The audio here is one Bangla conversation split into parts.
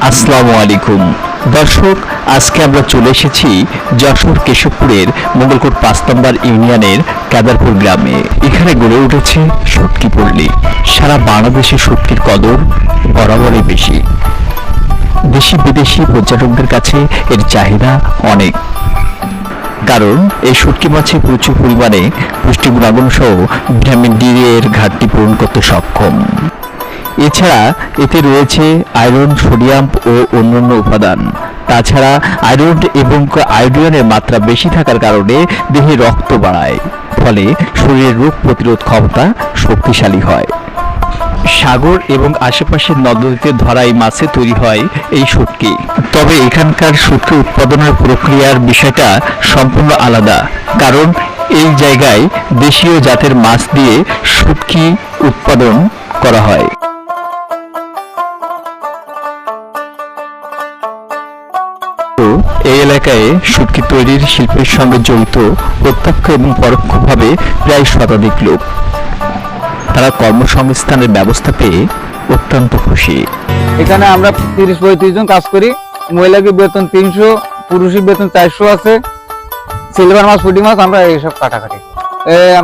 আসসালামু আলাইকুম। দর্শক, আজকে আমরা চলে এসেছি যশোর কেশবপুরের মঙ্গলকোট পাঁচ নম্বর ইউনিয়নের কেদারপুর গ্রামে। এখানে গড়ে উঠেছে সটকি পল্লী। সারা বাংলাদেশে সটকির কদর বরাবরই বেশি। দেশি বিদেশি পর্যটকদের কাছে এর চাহিদা অনেক। কারণ, এই শুটকি মাছে প্রচুর পরিমাণে পুষ্টি গুণাগুণ সহ ভিটামিন ডি এর ঘাটতি পূরণ করতে সক্ষম। এছাড়া এতে রয়েছে আয়রন সোডিয়াম ও অন্যান্য উপাদান। তাছাড়া আয়রন এবং আয়োডিনের মাত্রা বেশি থাকার কারণে দেহে রক্ত বাড়ায়, ফলে শরীরের রোগ প্রতিরোধ ক্ষমতা শক্তিশালী হয়। সাগর এবং আশেপাশের নদীতে ধরা এই মাছে তৈরি হয় এই শুটকি। তবে এখানকার শুটকি উৎপাদনের প্রক্রিয়ার বিষয়টা সম্পূর্ণ আলাদা, কারণ এই জায়গায় দেশীয় জাতের মাছ দিয়ে শুটকি উৎপাদন করা হয়। এই এলাকায় শুটকি তৈরির শিল্পের সঙ্গে জড়িত প্রত্যক্ষ এবং পরোক্ষভাবে প্রায় শতাধিক লোক। তারা কর্মসংস্থানের ব্যবস্থা পেয়ে অত্যন্ত খুশি। এখানে আমরা তিরিশ পঁয়ত্রিশ জন কাজ করি। মহিলাকে বেতন তিনশো, পুরুষের বেতন চারশো আছে। সিলভার মাছ, পুঁটি মাছ, আমরা এইসব কাটাকাটি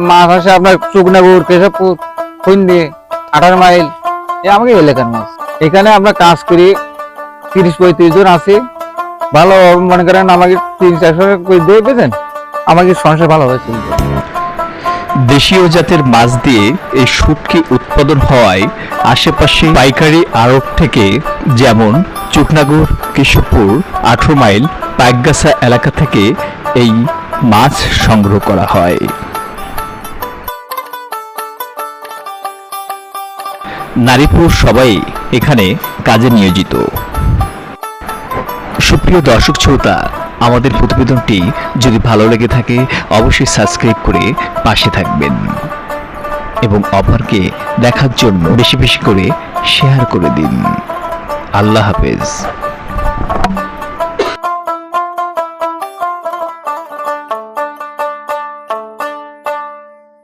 মাছ আসে আপনার শুকনাগুড় কেশবপুর খুন্দি আঠারো মাইল। এ, আমাকে এলাকার মাছ। এখানে আমরা কাজ করি। তিরিশ পঁয়ত্রিশ জন আছি। ভালো মনে করেন আমাকে তিন চারশো দিয়ে পেয়েছেন আমাকে সংসার ভালো হয়েছে। দেশীয় জাতের মাছ দিয়ে এই শুটকি উৎপাদন হওয়ায় আশেপাশে পাইকারি আড়ত থেকে যেমন চুকনাগুর, কেশবপুর, আঠারো মাইল পাইকগাছা এলাকা থেকে এই মাছ সংগ্রহ করা হয়। নারী পুরুষ সবাই এখানে কাজে নিয়োজিত। সুপ্রিয় দর্শক শ্রোতা, আমাদের প্রতিবেদনটি যদি ভালো লেগে থাকে, অবশ্যই সাবস্ক্রাইব করে পাশে থাকবেন এবং অপরকে দেখার জন্য বেশি বেশি করে শেয়ার করে দিন। আল্লাহ হাফেজ।